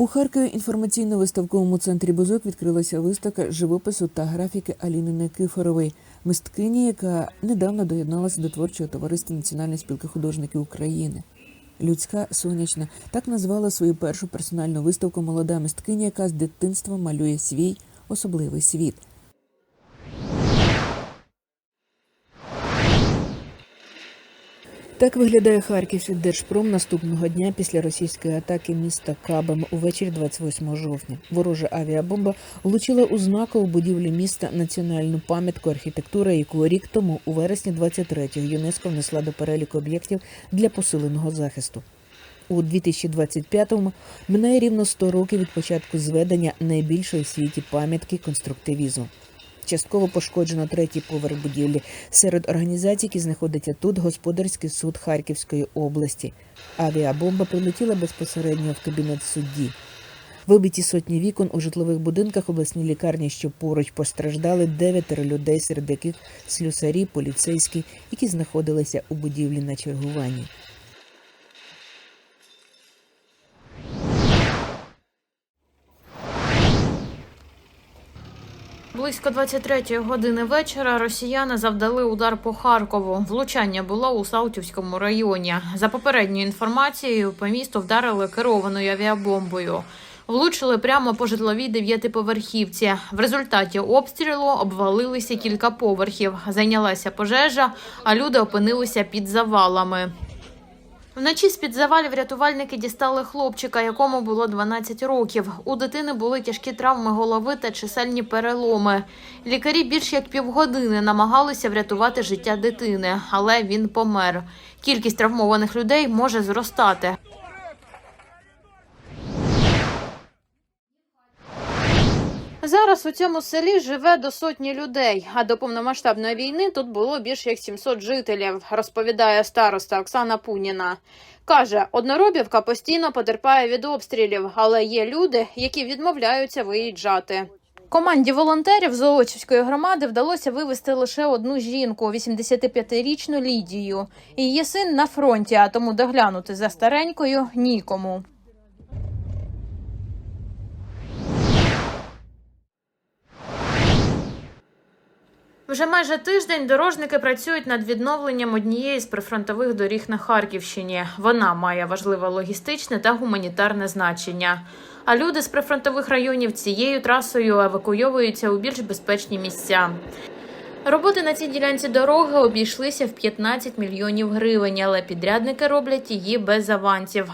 У Харкові інформаційно-виставковому центрі Бузок відкрилася виставка живопису та графіки Аліни Никифорової, мисткині, яка недавно доєдналася до творчого товариства Національної спілки художників України. Людська сонячна так назвала свою першу персональну виставку молода мисткиня, яка з дитинства малює свій особливий світ. Так виглядає Харківський держпром наступного дня після російської атаки міста Кабем увечері 28 жовтня. Ворожа авіабомба влучила у знакову будівлі міста національну пам'ятку архітектури, яку рік тому, у вересні 23-го, ЮНЕСКО внесла до переліку об'єктів для посиленого захисту. У 2025-му минає рівно 100 років від початку зведення найбільшої в світі пам'ятки конструктивізму. Частково пошкоджено третій поверх будівлі. Серед організацій, які знаходяться тут, господарський суд Харківської області. Авіабомба прилетіла безпосередньо в кабінет судді. Вибиті сотні вікон у житлових будинках обласній лікарні, що поруч постраждали дев'ятеро людей, серед яких слюсарі, поліцейські, які знаходилися у будівлі на чергуванні. Близько 23-ї години вечора росіяни завдали удар по Харкову. Влучання було у Салтівському районі. За попередньою інформацією, по місту вдарили керованою авіабомбою. Влучили прямо по житловій дев'ятиповерхівці. В результаті обстрілу обвалилися кілька поверхів. Зайнялася пожежа, а люди опинилися під завалами. Вночі з-під завалів рятувальники дістали хлопчика, якому було 12 років. У дитини були тяжкі травми голови та чисельні переломи. Лікарі більш як півгодини намагалися врятувати життя дитини, але він помер. Кількість травмованих людей може зростати. Зараз у цьому селі живе до сотні людей, а до повномасштабної війни тут було більше як 700 жителів, розповідає староста Оксана Пуніна. Каже, одноробівка постійно потерпає від обстрілів, але є люди, які відмовляються виїжджати. Команді волонтерів Золочівської громади вдалося вивезти лише одну жінку, 85-річну Лідію. Її син на фронті, а тому доглянути за старенькою нікому. Вже майже тиждень дорожники працюють над відновленням однієї з прифронтових доріг на Харківщині. Вона має важливе логістичне та гуманітарне значення. А люди з прифронтових районів цією трасою евакуйовуються у більш безпечні місця. Роботи на цій ділянці дороги обійшлися в 15 мільйонів гривень, але підрядники роблять її без авансів.